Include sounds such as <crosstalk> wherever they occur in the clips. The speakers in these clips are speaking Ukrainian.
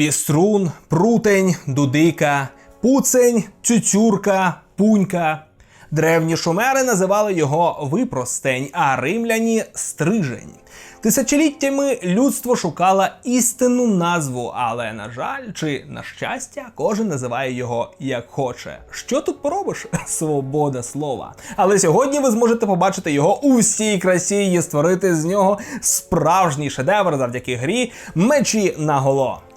Піструн, прутень, дудика, пуцень, цюцюрка, пунька. Древні шумери називали його випростень, а римляні стрижень. Тисячоліттями людство шукало істинну назву, але на жаль, чи на щастя, кожен називає його як хоче. Що тут поробиш? <laughs> Свобода слова. Але сьогодні ви зможете побачити його у всій красі і створити з нього справжній шедевр завдяки грі мечі на голо,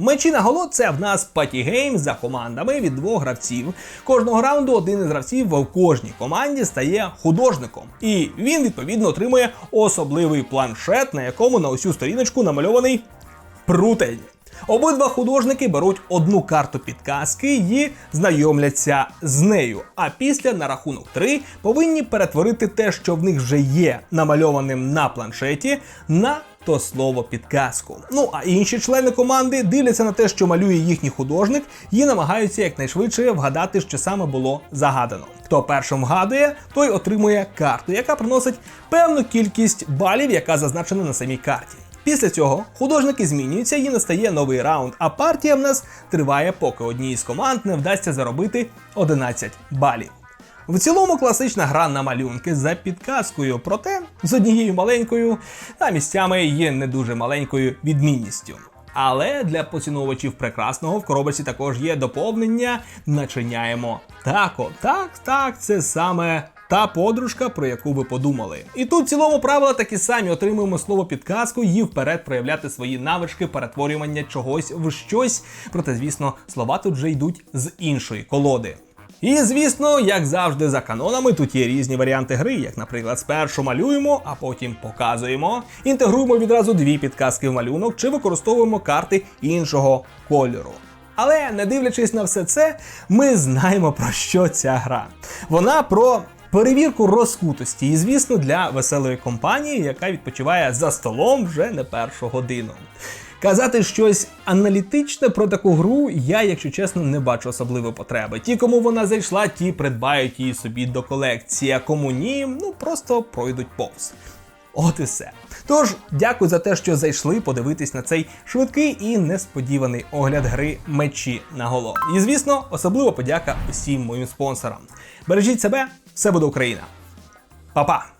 Мечі на голод це в нас патігейм за командами від двох гравців. Кожного раунду один із гравців в кожній команді стає художником, і він відповідно отримує особливий планшет, на якому на усю сторіночку намальований прутень. Обидва художники беруть одну карту підказки і знайомляться з нею. А після на рахунок 3 повинні перетворити те, що в них вже є намальованим на планшеті, на то слово підказку. Ну а інші члени команди дивляться на те, що малює їхній художник, і намагаються якнайшвидше вгадати, що саме було загадано. Хто першим вгадує, той отримує карту, яка приносить певну кількість балів, яка зазначена на самій карті. Після цього художники змінюються і настає новий раунд, а партія в нас триває, поки одній із команд не вдасться заробити 11 балів. В цілому класична гра на малюнки за підказкою, проте з однією маленькою, а місцями є не дуже маленькою відмінністю. Але для поціновувачів прекрасного в коробочці також є доповнення начиняємо тако. Так, так, це саме та подружка, про яку ви подумали. І тут в цілому правила такі самі отримуємо слово підказку і вперед проявляти свої навички перетворювання чогось в щось. Проте, звісно, слова тут вже йдуть з іншої колоди. І звісно, як завжди, за канонами тут є різні варіанти гри, як, наприклад, спершу малюємо, а потім показуємо, інтегруємо відразу дві підказки в малюнок чи використовуємо карти іншого кольору. Але не дивлячись на все це, ми знаємо про що ця гра. Вона про перевірку розкутості, і звісно, для веселої компанії, яка відпочиває за столом вже не першу годину. Казати щось аналітичне про таку гру я, якщо чесно, не бачу особливої потреби. Ті, кому вона зайшла, ті придбають її собі до колекції, а кому ні, ну просто пройдуть повз. От і все. Тож, дякую за те, що зайшли подивитись на цей швидкий і несподіваний огляд гри мечі на голо. І звісно, особливо подяка усім моїм спонсорам. Бережіть себе, все буде Україна. Па-па!